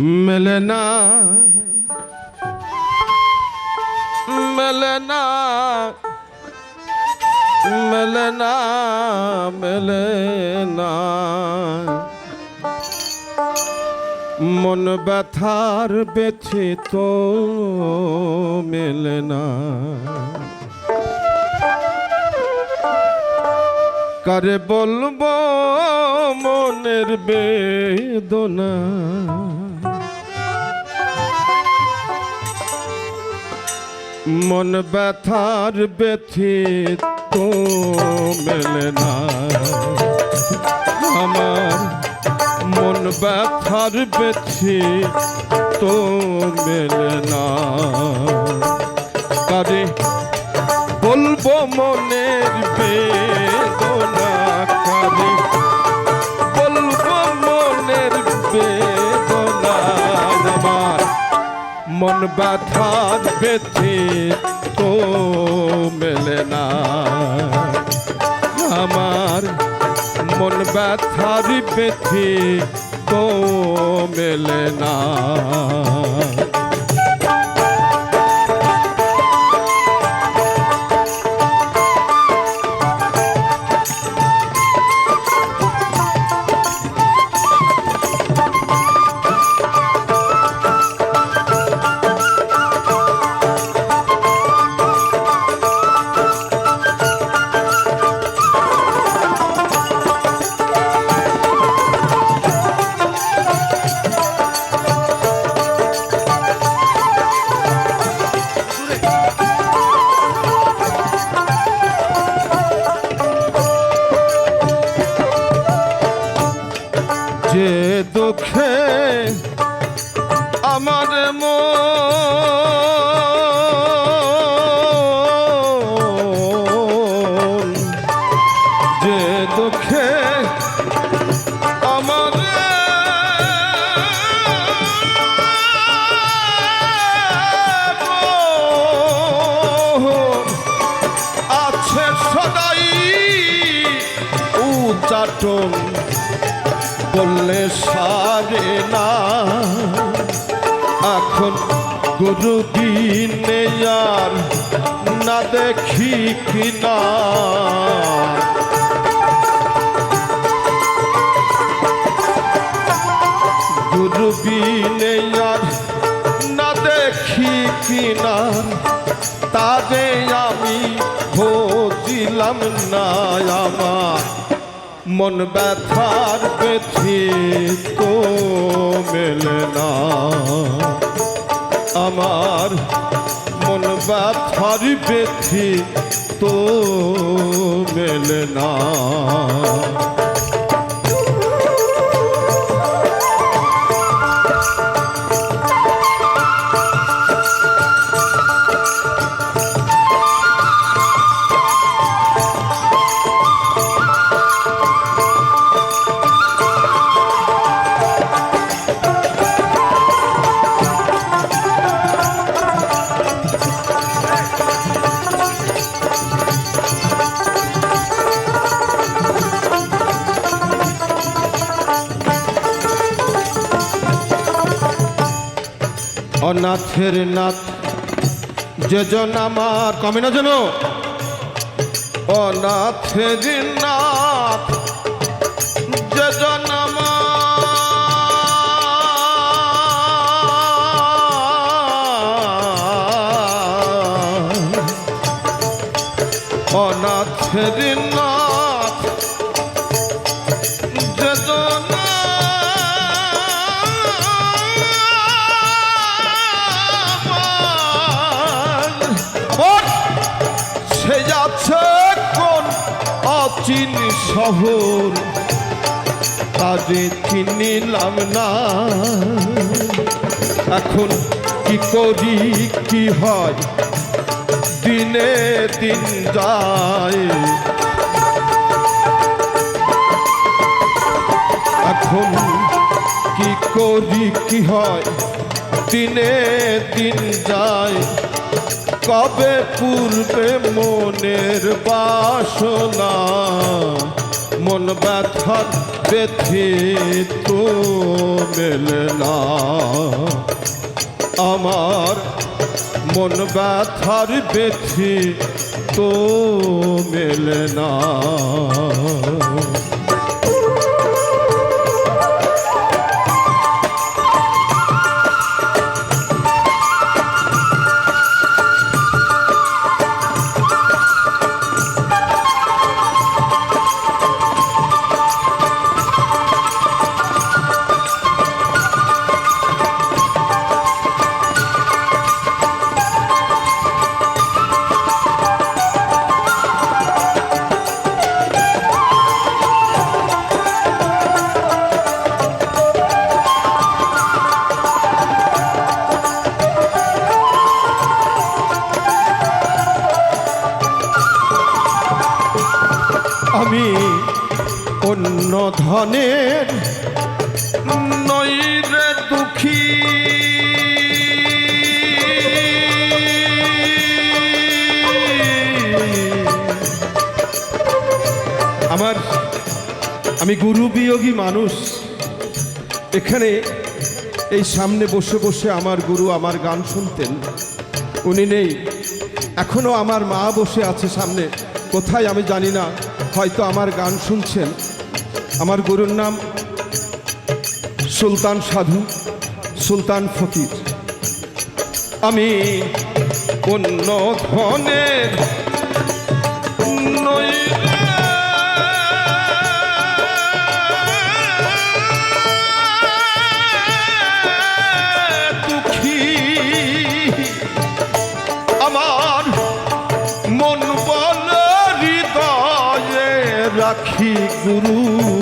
মেলে না মেলে না মেলে না মেলে না মন ব্যথার বেছে তো মেলে না কারে বলব মনের বেদনা মন ব্যথার বেথি তো মেলে না। আমার মন ব্যথার বেথি তো মেলে না। কারে বলব মনের মন ব্যথার ব্যথি তো মেলে না। আমার মন ব্যথার ব্যথি তো মেলে না। উচাটন বললে সারে না। এখন গুরু দিনে আর না দেখি কিনা। গুরু বিনে আর না দেখি কিনা। তারে আমি ভোজিলাম না আমার। মন ব্যথার পেছি তো মেলে না। আমার মন ব্যথার পেছি তো মেলে না। অনাথের নাথ। যেজন আমার কমে না যেন? অনাথের নাথ। যেজন আমার। অনাথের অচিন শহর তাদের চিনিলাম না। এখন কি করি, কি হয়? দিনে দিন যায়। এখন কি করি, কি হয়? দিনে দিন যায়। কবে পূর্বে মনের বাসনা? মন ব্যথার ব্যথি তো মেলে না। আমার মন ব্যথার ব্যথি তো মেলে না। অন্য ধনের নইরে দুঃখী। আমার আমি গুরু বিয়োগী মানুষ। এখানে এই সামনে বসে বসে আমার গুরু আমার গান শুনতেন। উনি নেই। এখনও আমার মা বসে আছে সামনে। কোথায় আমি জানি না। হয়তো আমার গান শুনছেন। আমার গুরুর নাম সুলতান সাধু সুলতান ফকির। আমি অন্য ধনের রাখি গুরুর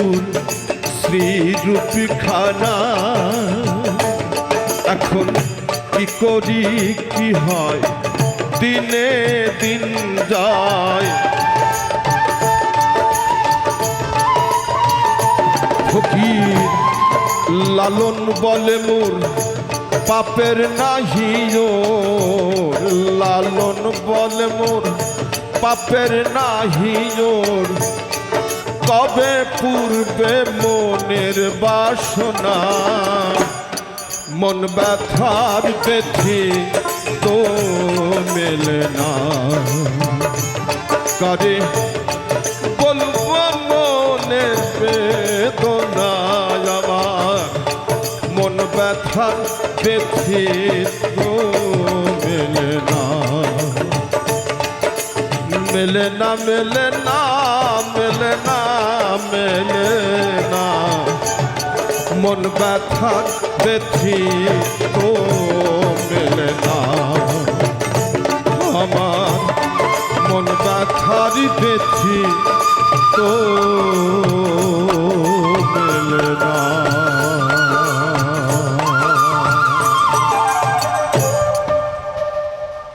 শ্রীরূপ খানা এখন কি করি, কি হয়? দিনে দিন যায়। ফকির লালন বলে মোর পাপের নাহি লালন বলে মোর পাপের নাহি ওর কবে পূর্বে মনের বাসনা? মন ব্যথার ব্যথি তো মেলে না। করে বলব মনের বেদনা আমার? মন ব্যথার ব্যথি তো মেলে না। মেলে না মেলে না। মেলে না মেলে না। মন ব্যথা ব্যথি তো মেলে না। আমার মন ব্যথার ব্যথি